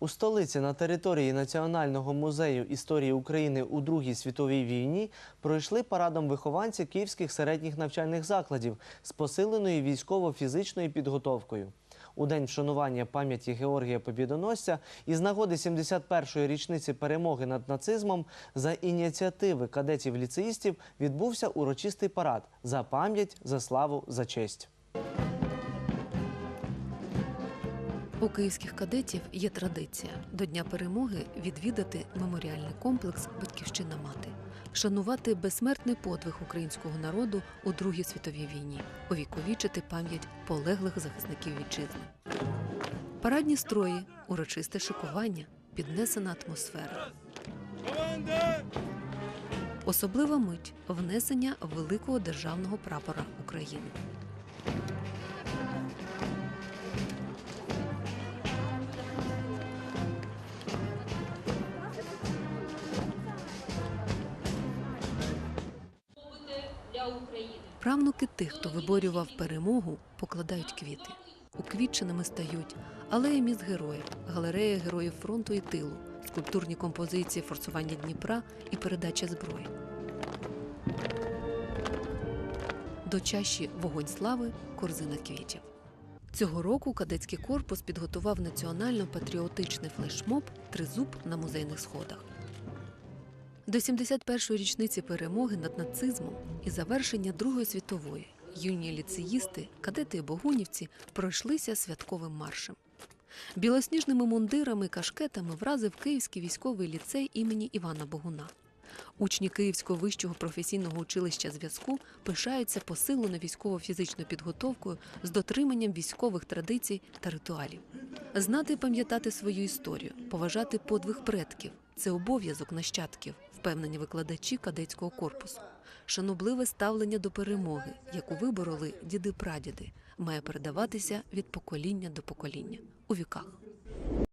У столиці на території Національного музею історії України у Другій світовій війні пройшли парадом вихованці київських середніх навчальних закладів з посиленою військово-фізичною підготовкою. У день вшанування пам'яті Георгія Побідоносця із нагоди 71-ї річниці перемоги над нацизмом за ініціативи кадетів-ліцеїстів відбувся урочистий парад за пам'ять, за славу, за честь. У київських кадетів є традиція до Дня перемоги відвідати меморіальний комплекс Батьківщина мати, шанувати безсмертний подвиг українського народу у Другій світовій війні, увіковічити пам'ять полеглих захисників вітчизни. Парадні строї, урочисте шикування, піднесена атмосфера. Особлива мить внесення великого державного прапора України. Правнуки тих, хто виборював перемогу, покладають квіти. Уквітченими стають алея міст героїв, галерея героїв фронту і тилу, скульптурні композиції форсування Дніпра і передача зброї. До чаші вогонь слави корзина квітів. Цього року кадетський корпус підготував національно-патріотичний флешмоб Тризуб на музейних сходах. До 71-ї річниці перемоги над нацизмом і завершення Другої світової юні ліцеїсти, кадети і богунівці пройшлися святковим маршем. Білосніжними мундирами і кашкетами вразив Київський військовий ліцей імені Івана Богуна. Учні Київського вищого професійного училища зв'язку пишаються посиленою військово-фізичною підготовкою з дотриманням військових традицій та ритуалів. Знати і пам'ятати свою історію, поважати подвиг предків це обов'язок нащадків, впевнені викладачі кадетського корпусу. Шанобливе ставлення до перемоги, яку вибороли діди-прадіди, має передаватися від покоління до покоління у віках.